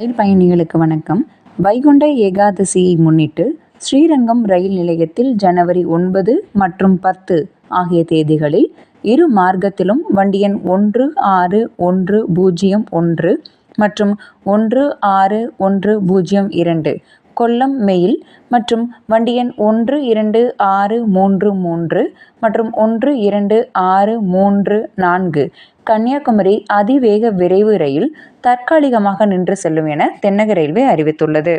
ரயில் பயணிகளுக்கு வணக்கம். வைகுண்ட ஏகாதசியை முன்னிட்டு ஸ்ரீரங்கம் ரயில் நிலையத்தில் ஜனவரி ஒன்பது மற்றும் பத்து ஆகிய தேதிகளில் இரு மார்க்கத்திலும் வண்டியன் ஒன்று ஆறு ஒன்று பூஜ்ஜியம் ஒன்று மற்றும் ஒன்று ஆறு ஒன்று பூஜ்ஜியம் இரண்டு கொல்லம் மெயில் மற்றும் வண்டி எண் ஒன்று இரண்டு ஆறு மூன்று மூன்று மற்றும் ஒன்று இரண்டு ஆறு மூன்று நான்கு. கன்னியாகுமரி அதிவேக விரைவு ரயில் தற்காலிகமாக நின்று செல்லும் என தென்னக ரயில்வே அறிவித்துள்ளது.